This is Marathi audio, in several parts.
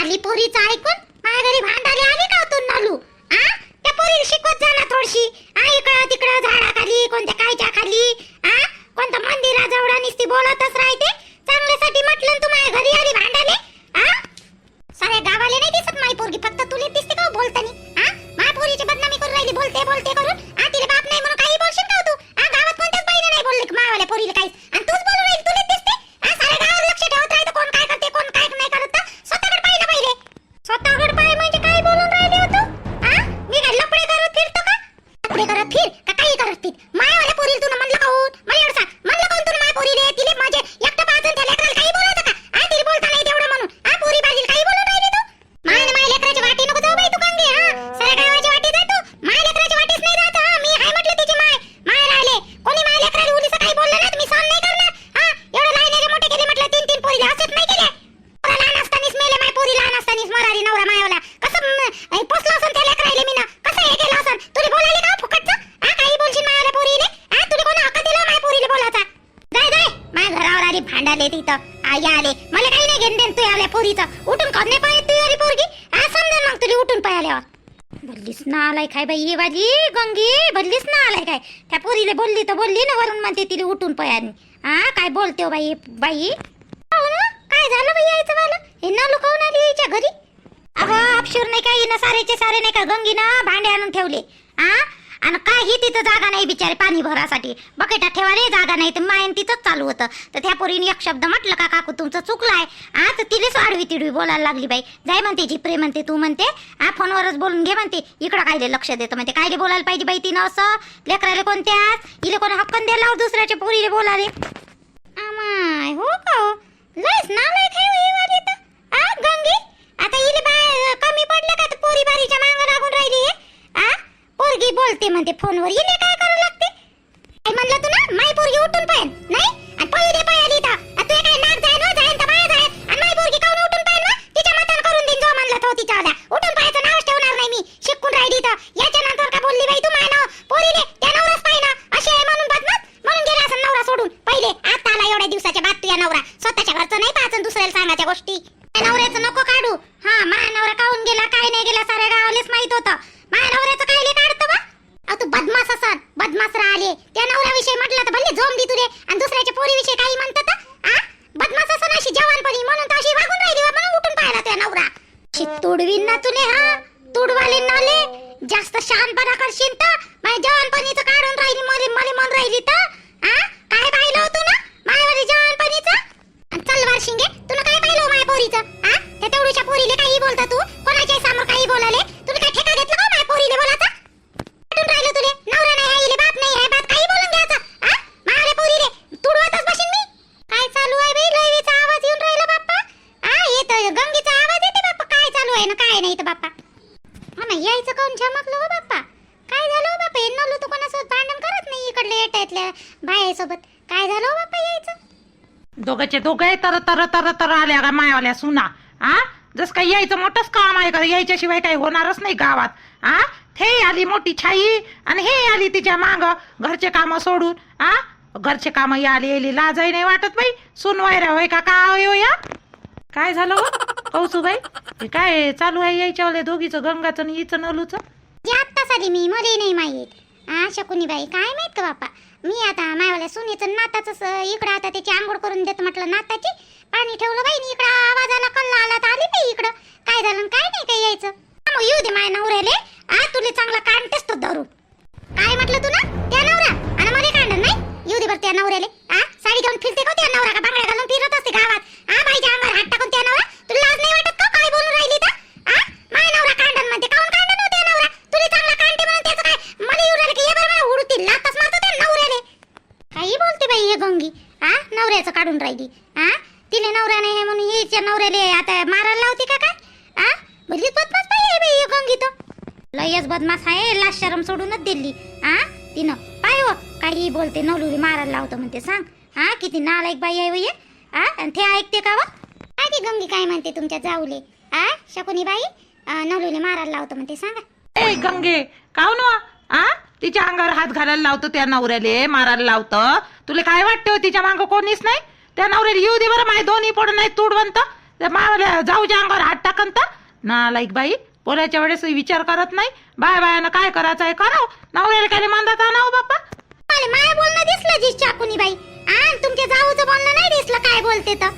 आली पोरीचं ऐकून? माझ्या घरी भांडाली आली का तू नालू? आ? त्या पोरीला शिकवत जा ना थोडीशी. आ इकडं तिकडं झाडाखाली कोणत्या कायच्या खाली आ कोणत्या मंदिराजवळ नुसती बोलतच राहते. चांगल्यासाठी म्हटलं तू माझ्या घरी आली भांडाले आ? साऱ्या गावाला नाही दिसत माई पोरगी. फक्त तुला दिसते का हो बोलतानी? आ? माझ्या पोरीची बदनामी करून राहिली बोलते बोलते करून. आ तिला बाप नाही म्हणून काही बोलशील का हो तू? आ गावात कोणत्याच बाईने नाही बोलले मावाल्या पोरीला काहीच. आणि तूच बोलू राहील तुला दिसते तर बोलली ना वरून म्हणते तिला उठून पयानी हा काय बोलते हो बाई बाई? हो काय झालं बाई यायचं मला? हे ना लुकवून आली यायच्या घरी? अगं अक्षर नाही का ना सारेचे सारे नाही का गंगीनं भांडे आणून ठेवले? हा आणि काही तिथं जागा नाही बिचारे पाणी भरासाठी. बकेटा ठेवायला जागा नाही तर मायन तिथंच चालू होतं. तर त्या पोरीने एक शब्द म्हटलं का काकू तुमचं चुकलाय? आज तर तिलेच आडवी तिडवी बोलायला लागली बाई. जाय म्हणते झिपरे म्हणते तू म्हणते. हा फोनवरच बोलून घे म्हणते. इकडं कायले लक्ष देतं म्हणते. कायले बोलायला पाहिजे बाई तिनं असं? लेकराले कोणत्या इले कोण हक्कन द्यायला दुसऱ्याच्या पोरीले बोलाले आमाय हो का? हो लयच नालायक आहे हो ही वाली तर आ गंगी आता इले बाय कमी पडलं का तर पोरी बारीच्या मागं लागून राहिली आहे आ पोरगी बोलते म्हणते फोनवर. इले काय करू लागते? काय म्हणलं तू ना? माय पोरगी उठून पण नाही? आणि पहिले पाहिली तर तू काय नाक जाय ना जाय तर बाया जाय आणि माय पोरगी काऊन उठून पण ना तिच्या मतान करून देईन जो म्हणलं तो तिच्या उठून पाहायचं नावच ठेवणार नाही मी. शिकून राहिली तर याच्या नंतर का बोलली बाई तू माय नाव पोरीले त्या नवराच पाहिना अशी आहे म्हणून बदनात म्हणून गेला असं नवरा सोडून पहिले आता आला एवढ्या दिवसाच्या बाद तुझ्या नवरा स्वतःच्या घरचं नाही पाहत दुसऱ्याला सांगायच्या गोष्टी त्या नवऱ्याचं नको काढू हा माझ्या नवरा काऊन गेला काय नाही गेला साऱ्या गावालेच माहीत होतं माझ्या नवऱ्याचं कायले काढतं बा अहो, तू बदमास असन बदमास राहिले त्या नवऱ्याविषयी म्हटलं तर भले झोम दी तुले आणि दुसऱ्याच्या पोरीविषयी काही म्हणतात आ बदमास असन अशी जवानपणी म्हणून तर अशी वागून राहिली बा, म्हणून उठून पाहिला त्या नवरा शी तुडवीन ना तुले हा तुडवाले नाले जास्त शहाणपणा करशील तर? माझ्या जवानपणीचं काढून राहिली मले मले मन राहिली तर? आ? काय पाहिलं होतं ना? मायावाली जवानपणीचं? चल वार शिंगे तुला काय पाहिलं हो माझ्या पोरीचं? हा त्या तेवढीच्या पोरीले काही बोलता तू? कोणाच्या समोर काही बोलाले? तुला काय ठेका घेतलं का हो माझ्या पोरीले बोलाचा कुठून राहिलं तुले नवरा नाही आहे इले बाप नाही आहे बाप काही बोलून घ्यायचं हा माया पोरीले तुडवतच बसीन मी काय चालू आहे बाई लयवीचा आवाज येऊन राहिला बाप्पा हा येत गंगीचा आवाज येते बाप्पा काय चालू आहे ना काय नाही तर बाप्पा हा ना यायचं काऊन? झमकलं हो बाप्पा. काय झालं हो बाप्पा? हे नवलं तू कोणासोबत भांडण करत नाही इकडले येटायतल्या बायासोबत? काय झालं हो बाप्पा यायचं? दोघांचे दोघे तर तर तर तर आल्या का मायावाल्या सुना? आ? जस काही यायचं मोठंच काम आहे का? यायच्याशिवाय काही होणारच नाही गावात. आ? हे आली मोठी छाई आणि हे आली तिच्या माग घरचे काम सोडून. आ? घरचे काम आली आली लाजही नाही वाटत बाई. सुनवायरा होय का? काय हो या? काय झालं हो? कौसुबाई हे काय चालू आहे यायच्यावाले दोघीचं गंगाचं आणि हिचं नलूचं? जे आत्ताच आली मी मला नाही माहीत. हा शकुनी बाई काय माहीत का बापा मी आता मायवाल्या सुनीचं नाताच इकडं आता त्याची आंघोळ करून देत म्हटलं नाताची. पाणी ठेवलं बाई इकडं आवाज आला कल्ला आला तर आली बाई इकडं. काय झालं आणि काय नाही काय यायचं? मग येऊ दे माय नवऱ्याले. आ तुले चांगला कांडतेस तो धरून काय म्हटलं तू ना? त्या नवरा. आणि मला काढणार नाही? येऊ दे बरं त्या नवऱ्याले. आ साडी घेऊन फिरते का हो त्या नवरा का बांगड्या घालून फिरत असते गावात? आ बाईच्या अंगावर हात म्हणते सांग. हा किती नालायक बाई आहे वय आणि ते ऐकते का काय ती गंगी काय म्हणते तुमच्या जाऊले? आ शकुनी बाई नवलुली मारायला लावतो म्हणते सांगा. ए गंगे काव वा? आ तिच्या अंगावर हात घालायला लावतो त्या नवऱ्याले मारायला लावतं. तुला काय वाटतं हो, तिच्या मागं कोणीच नाही? त्या नवऱ्याला येऊ दे बरं माय दोन्ही पडून नाही तुडवंत. मावल्या जाऊच्या अंगावर हात टाकन तर ना लाईक बाई बोलायच्या वेळेस विचार करत नाही. बाय बायानं काय करायचं आहे कराव. नवऱ्याला काय म्हणतात आणाव बाप्पा मला माय बोलणं दिसलं जी चाकुनी बाई आ तुमच्या जाऊचं बोलणं नाही दिसलं काय बोलते तर?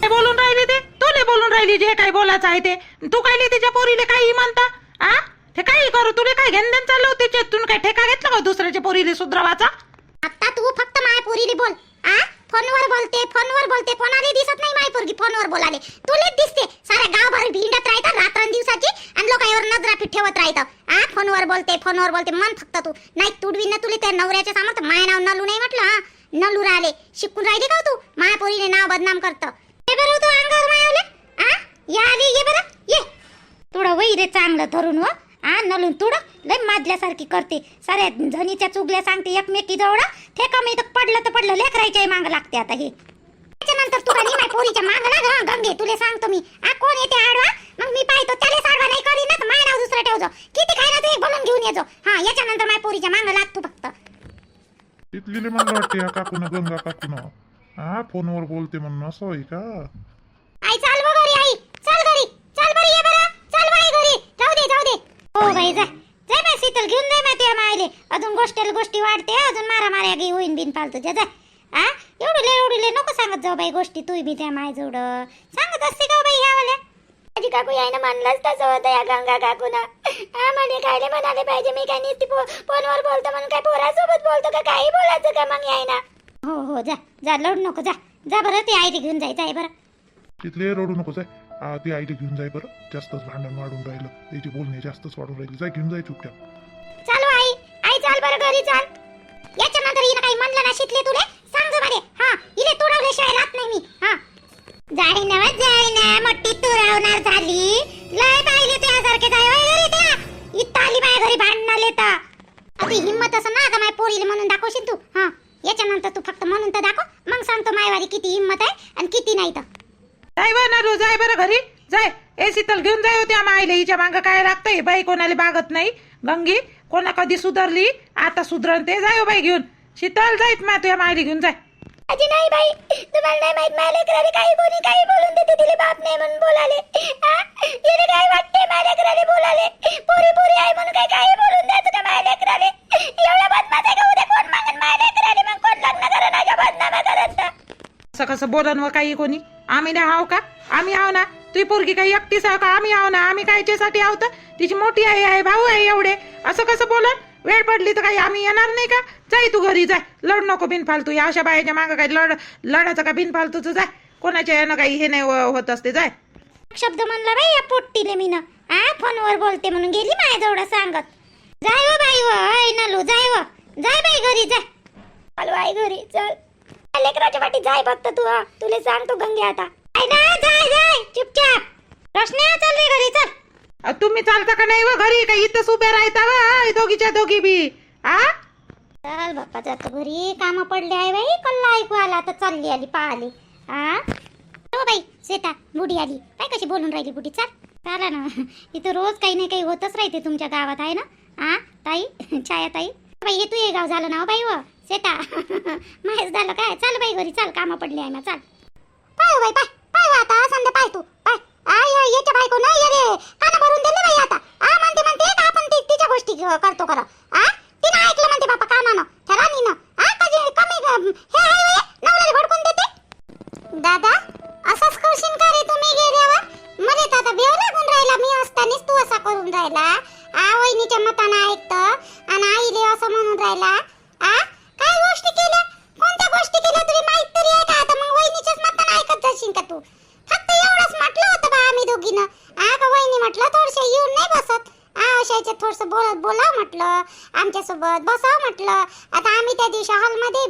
काय बोलून राहिली ते? तुले बोलून राहिली जे काय बोलायचं आहे ते. तू काय तिच्या पोरीले काही म्हणता? आ? ते काही करू? तुले काय घेणं चाललं होतं त्याच्यातून काय ठेका घेतला का दुसऱ्याच्या पोरीले सुधरावाचा? आता तू फक्त माय पोरीले बोल. आ? फोनवर बोलते फोनवर बोलते. कोणाला दिसत नाही माय पोरगी फोनवर बोलाले. तुलेच दिसते. साऱ्या गावभर भिंडत राहतात रात्र दिवसाची आणि लोकांवर नजरा ठेवत राहतं. आ फोनवर बोलते फोनवर बोलते मन फक्त तू. नाही तुडवी ना तुले त्या नवऱ्याच्या समोर माय नाव नलू नाही म्हटलं हा? नलू राहिले. शिकून राहिली का तू? मायापोरीने नाव बदनाम करतं. हे बरं तू अंगावर मायवले. आ? या आली ये बरं ये. थोडं वही रे चांगलं धरून व आ नलून तुड लय माजल्यासारखी करते. साऱ्या झणीच्या चुगल्या सांगते एकमेकी जवळ ठेका कमी तर पडलं तर पडलं. लेकरायच्या मांग लागते आता हे. त्याच्यानंतर तुला नाही माय पोरीच्या मांग लाग हा गंगे. तुले सांगतो मी. आ कोण येते आडवा? मग मी पाहतो त्याला साडवा नाही करी ना तर माय नाव दुसरं ठेवजो. किती खायला तू एक बनवून घेऊन येजो. हा याच्यानंतर माय पोरीच्या मांग लाग तू फक्त इथली मला वाटते काकून गंगा काकून. हा फोनवर बोलते म्हणून. असं होय का आई चाल बघ घरी आई चल घरी चल बरं ये बरं चल बाई घरी जाऊ दे जाऊ दे हो बाई जा जाय बाई शीतल घेऊन जाय माहिती मायले अजून गोष्टीला गोष्टी वाढते अजून मारा मार्या गी होईन बिन फालतू जा जा. आ? एवढले एवढले नको सांगत जाऊ बाई गोष्टी. तू बी त्या माय जोड सांगत असते का हो बाई यावाल्या माझी काकू यायनं म्हणलंच तसं होतं या गंगा काकूना. हा म्हणे कायले म्हणाले पाहिजे मी काय नुसती फो- फोनवर बोलतो म्हणून काय पोरासोबत बोलतो का काही बोलायचं का मग यायना? हो हो जा जा लढ नको जा. जा बरं ते आईला घेऊन जायचं आहे बरं. तिथले रडू नको जाय आ, ती आईला घेऊन जाय बरं. जास्तच भांडण वाढून राहिलं. त्याची बोलणे जास्तच वाढून राहिली. जाय घेऊन जाय चुपचाप. चालू आई. आई चाल बरं घरी चाल. याच्या नंतर हिनं काही म्हणलं ना शिकले तुले? सांग जो बरे हा इले तुडवल्याशिवाय राहत नाही मी. हा. जाई ना वा, जाई ना मोठी तुरवणार झाली. लय पाहिले पाहिजे त्यासारखे जाय. होय घरी त्या? इथं आली माझ्या घरी भांडणाला येता आता हिम्मत असं ना आता माझ्या पोरीला म्हणून दाखवशील तू. हा याच्यानंतर तू फक्त म्हणून तर दाखव. मग सांगतो मायवारी किती हिम्मत आहे आणि किती नाही तर. जाय बरं रोज जाय बरं घरी. जाय. ए शीतल घेऊन जाय होत्या मायले. हिच्या मागं काय लागतंय? बाई कोणाला बागत नाही. गंगी कोणा कधी सुधारली? आता सुधरण ते जाय हो बाई घेऊन. शीतल जायत मा तुझ्या मायली घेऊन जाय अजी नाही बाई. तुम्हाला नाही माहीत माझ्या लेकराले काही कोणी काही बोलून देते तिले बाप नाही म्हणून बोलाले? तिले काय वाटते माझ्या लेकराले बोलाले. पोरी पोरी आहे म्हणून काय काही बोलून द्यायचं का माझ्या लेकराले एवढा बदमाश आहे का उद्या कोण मागन माझ्या लेकराले मग कोण लग्न करा माझ्या बदनामा करत. असं कसं बोलन व काही कोणी? आम्ही नाही हाव का? आम्ही हाव ना. तुझी पोरगी काही एकटीच आहो का? आम्ही हाव ना. आम्ही कायच्यासाठी आहोत? तिची मोठी आई आहे भाऊ आहे एवढे. असं कसं बोलन वेळ पडली तर काही आम्ही येणार नाही का? जाई तू घरी जाय. लढ नको बिनफालतू. या अशा बायाच्या मागं काही लढ लढायचं का बिनफालतूचं? जाय. कोणाच्या यानं काही हे नाही होत असते जाय. शब्द म्हणला बाई या पोट्टीने मी ना आ फोनवर बोलते म्हणून गेली माझ्या जवळ सांगत. जाय व बाई व ऐ नलू जाय व. जाय बाई घरी जाय. चल बाई घरी चल. त्या लेकराच्या पाठी जाय फक्त तू हा. सांग सांगतो गंगे आता. आय ना जाय जाय. चुपचाप. प्रश्न चल रे घरी चल. अ, तुम्ही चालता का नाही व घरी? का इथंच उभ्या राहता व? दोघीच्या दोघी बी. आ? चल बाप्पा जातो घरी. काम पडले आहे बाई. कल्ला ऐकू आला तर चालली आली पाहली. आ? हो बाई श्वेता बुडी आली. काय कशी बोलून राहिली बुडी चाल. चाला ना. इथं रोज काही नाही काही होतच राहते तुमच्या गावात आहे ना? आ ताई? छाया ताई? बाई हे तू हे गाव झालं ना हो बाई व? श्वेता माहीत झालं काय? चाल बाई घरी चाल. काम पडले आहे ना चाल. पाय हो बाई पाय. पाय हो आता संध्या पाय तू. पाय. आय या- याच्या बायको नाही ये रे. काना भरून दिले बाई आता. आ म्हणते म्हणते का आपण ती- तिच्या गोष्टी करतो करा आ तिने ऐकलं म्हणते बापा कानानं त्या राणीनं. आ कधी कमी हे आहे होय, नवऱ्याला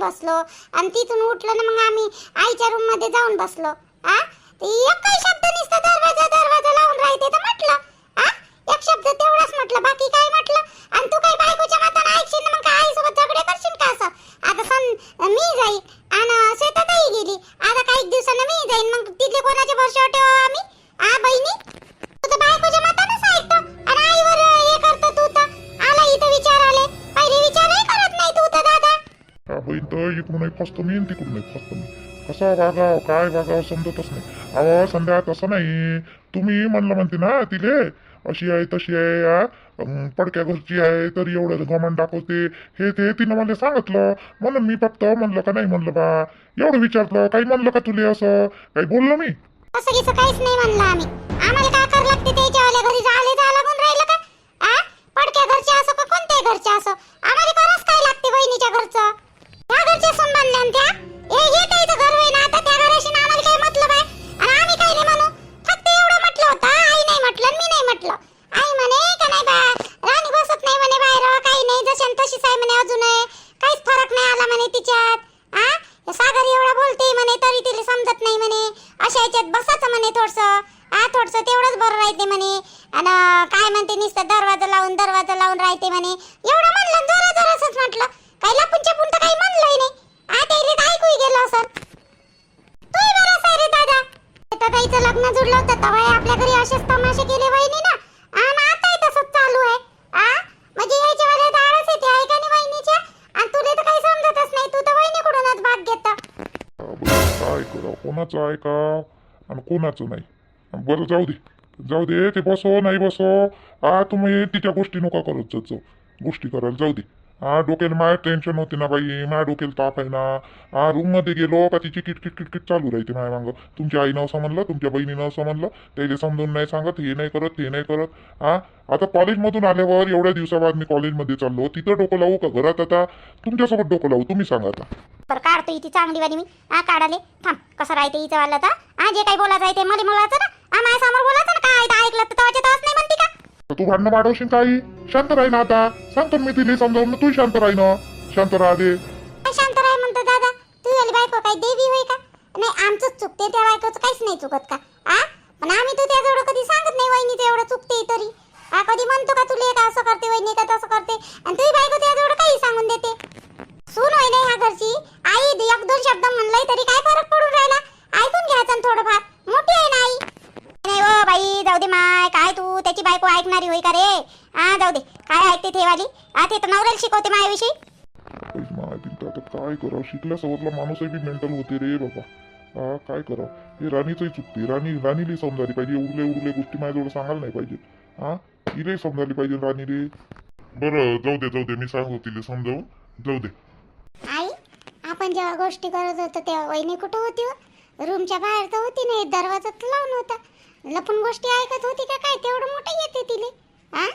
बसलो. आणि तिथून उठलो ना मग आम्ही आईच्या रूममध्ये जाऊन बसलो. आ? एक काही शब्द नुसतं दरवाजा दरवाजा लावून राहते तर म्हटलं. आ? एक शब्द तेवढाच म्हटलं बाकी काय म्हटलं? आणि तू काही बायकोच्या मतानं ऐकशील ना मग काय आईसोबत झगडे करशील का असं? आता सण मी जाईल आणि शेतातही गेली. आता काही दिवसानं मी जाईन मग तिथले कोणाचे वर्ष ठेवा आम्ही? आ बहिणी? तू तर बायकोच्या मतानंच ऐकतो. आणि आईवर हे करतो तू तर. आला इथं विचार आले. पहिले विचार नाही करत तर दादा हा होईन फसतो मी आणि तिकडून फसतो मी. कसं वागाव काय वागाव समजतच नाही. अहो संध्या तसं नाही. तुम्ही म्हणलं म्हणते ना तिले अशी आहे तशी आहे या पडक्या घरची आहे तर एवढं गमन दाखवते. हे ते तिनं मला सांगितलं. म्हणून मी फक्त म्हणलं का नाही म्हणलं बा. एवढं विचारलं काही म्हणलं का तुले असं? काही बोललो मी? असं गिसं काहीच नाही म्हणलं आम्ही. आम्हाला काय करावं लागते? त्याच्यावाल्या घरी जाले जा लागून राहिलं का? आ? पडक्या घरचे असो का कोणत्याही दरवाजा म्हणे. एवढं म्हणलं जरा जरासच म्हटलं. काही लपून छपून तर काही म्हणलंय नाही. आता त्याला ऐकू गेलो गेलं असं तूही बरं आहे रे दादा. तर काहीचं लग्न जुडलं होतं तेव्हा आपल्या घरी असेच तमाशे केले वहिनी ना. आणि आता तसंच चालू आहे. आ? म्हणजे याच्या वेळेला दारच येते आहे का नाही वहिनीच्या? आणि तुला तर काही समजतच नाही तू तर वहिनीकडूनच भाग घेत. काय करा? कोणाचं ऐका आणि कोणाचं नाही? बरं जाऊ दे. जाऊ दे ते बसो नाही बसो. हा तुम्ही तिच्या गोष्टी नका करत जात गोष्टी करायला जाऊ दे. हा डोक्याला माझ्या टेन्शन होते ना बाई. माझ्या डोक्याला ताप आहे ना. हा रूममध्ये गेलो का तिची किटकिट किटकिट चालू राहते माझ्या मागं. तुमच्या आईनं असं म्हणलं तुमच्या बहिणीनं असं म्हणलं त्याला समजून नाही सांगत हे नाही करत हे नाही करत. हा आता कॉलेजमधून आल्यावर एवढ्या दिवसाबाद मी कॉलेजमध्ये चाललो. तिथं डोकं लावू का घरात आता? तुमच्यासोबत डोकं लावू. तुम्ही सांगा आता. तर काढतो इथे चांगली वाली मी. हा काढाले. थांब कसं राहते हिचं वाला तर हा जे काही बोलायचं आहे ते मला बोलायचं ना? तू भांडणं वाढवशील काही शांत राही ना आता सांगतो मी तिला समजावून तू शांत राही ना। शांत राहा दे काय शांत राही म्हणतो दादा। तू वाली बायको काय देवी होय का नाही आमचंच चुकते त्या बायकोचं काहीच नाही चुकत का? आ? पण आम्ही तू त्याजवळ कधी सांगत नाही वहिनीचं एवढं चुकते तरी. हा कधी म्हणतो का तुला का असं करते वहिनी का तसं करते? आणि तुझी बायको त्याजवळ काही सांगून देते? सून होय नाही ह्या घरची? आई एक दोन शब्द म्हणलाय तरी काय फरक पडून राहिला? ऐकून घ्यायचा ना थोडंफार मोठी आहे ना आई नाही ओ बाई जाऊ दे माय काय तू त्याची बायको ऐकणारी होय का रे? हा जाऊ दे. काय ऐकते ते वाली? हा ते तर नवऱ्याला शिकवते माझ्याविषयी माहिती आता काय करावं? शिकल्या सवरला माणूसही बी मेंटल होते रे बाबा. हा काय करावं? हे राणीचंही चुकते. राणी राणीला समजायला पाहिजे. उरले उरले गोष्टी माझ्याजवळ सांगायला नाही पाहिजे. हा तिलाही समजायला पाहिजे राणीले बरं जाऊ दे जाऊ दे. मी सांगतो तिला समजावून. जाऊ दे. आई आपण जेव्हा गोष्टी करत होतो तेव्हा वहिनी कुठं होती हो? रूमच्या बाहेर तर होती नाही दरवाजा तर लावून होता. लपून गोष्टी ऐकत होती का काय? तेवढं मोठं येते तिले. हा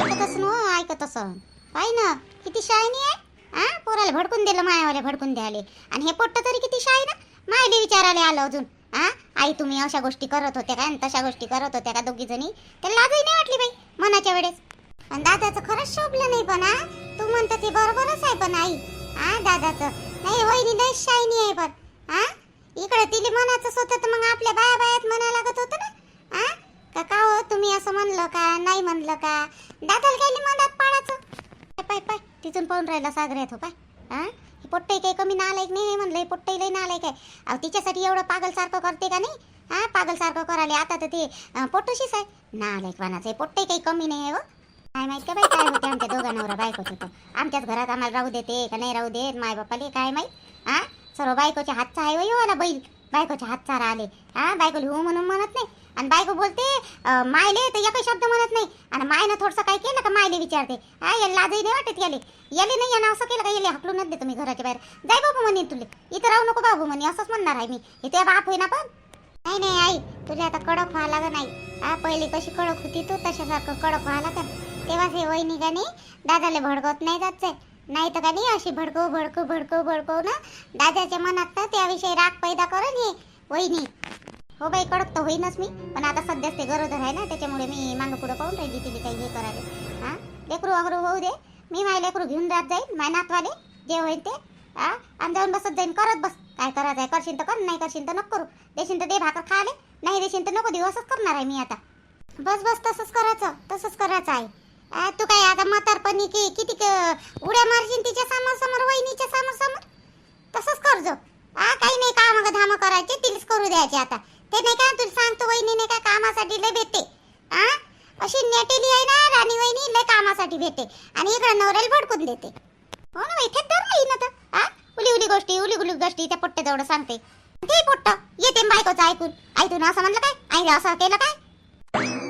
ऐकतच ऐकत असं हो, पाय ना किती शायनी आहे? हा पोराला भडकून दिलं मायावाले भडकून द्याले आणि हे पोट्ट तरी किती शाय ना मायले विचारायला आलं अजून. हा आई तुम्ही अशा गोष्टी करत होत्या का आणि तशा गोष्टी करत होत्या का दोघी जणी त्याला लाजही नाही वाटली बाई मनाच्या वेळेस. आणि दादाचं खरंच शोभलं नाही पण हा तू म्हणतो ते बरोबरच आहे पण आई. हा दादाचं. नाही वहिनी लय शायनी आहे पण. हा इकडे तिले म्हणायचं होतं तर मग आपल्या बाया बायात म्हणायला लागत होतं ना? आ? का का हो तुम्ही असं म्हणलं का? नाही म्हणलं का? दादाला काही मनात पाडायचं पाय पाय तिथून पाहून राहिला सागर येतो हो, पाय. हा हे काही कमी नालायक नाही हे म्हणलं हे पोट्टही लई नालायक आहे. अहो तिच्यासाठी एवढं पागलसारखं करते का नाही? हा पागलसारखं कराले आता तर ते अं, पोट्टशीच आहे. नालायक वानाचं हे पोट्टई काही कमी नाही आहे हो. काय माहीत का बाई काय होते आमच्या दोघा नवरा बायकोचं आमच्याच घरात आम्हाला राहू देते का नाही राहू देत? माय बापाले काय माहीत? हा सर्व बायकोच्या हातचा आहे वय वाला हो बैल बायकोच्या हातचा राहिले हा बायको हो म्हणून म्हणत नाही. आणि बायको बोलते मायले तर एकही शब्द म्हणत नाही. आणि मायनं थोडंसं काय केलं का मायले विचारते. हा याला लाजही नाही वाटत याले. याले नाही यानं असं केलं का? याले हकलूनच देतो मी घराच्या बाहेर. जाय बाबू म्हणे तुले. इथं राहू नको बाबू म्हणे असंच म्हणणार आहे मी. हे बाप होईना पण. नाही नाही आई. तुला आता कडक व्हावं लागत नाही. हा पहिली कशी कडक होती तू तशासारखं कडक व्हावं लागत. तेव्हाच हे वहिनी का नाही दादाला भडकवत नाही जात जाय. नाही तर का नाही अशी भडकव भडकव भडकव भडकव ना? दादाच्या मनात तर त्याविषयी राग पैदा करन हे वहिनी. हो बाई कडक तर होईनच मी. पण आता सध्याच ते गरोदर आहे ना त्याच्यामुळे मी मागं पुढं पाहून राहिली तिने काही हे करायला. हा? लेकरू वगैरे होऊ दे. मी माझ्या लेकरू घेऊन जात जाईन माझ्या नातवाले. जे होईल ते. हा? आणि जाऊन बसत जाईन करत बस. काय करायचं आहे करशील तर कर नाही करशील तर नको करू. देशील तर दे भाकर खाले नाही देशील तर नको देऊ. असंच करणार आहे मी आता. बस बस तसंच करायचं. तसंच करायचं आहे तू काय आता म्हातारपणी की किती उड्या मारशील तिच्या समोर समोर वहिनीच्या समोर समोर तसंच करजो. आ काही नाही काम धाम करायचे तिलाच करू द्यायचे आता. ते नाही का तुला सांगतो वहिनी नाही का कामासाठी लय भेटते. आ? अशी नेटेली आहे ना राणी वहिनी लय कामासाठी भेटते. आणि इकडे नवऱ्याला भडकून देते. हो ना इथे तर नाही ना तर. आ? उली उली गोष्टी उली उली गोष्टी त्या पोट्ट्याजवळ सांगते. ते पोट्ट येते बायकोचं ऐकून. ऐकून असं म्हणलं काय? आई असं केलं काय?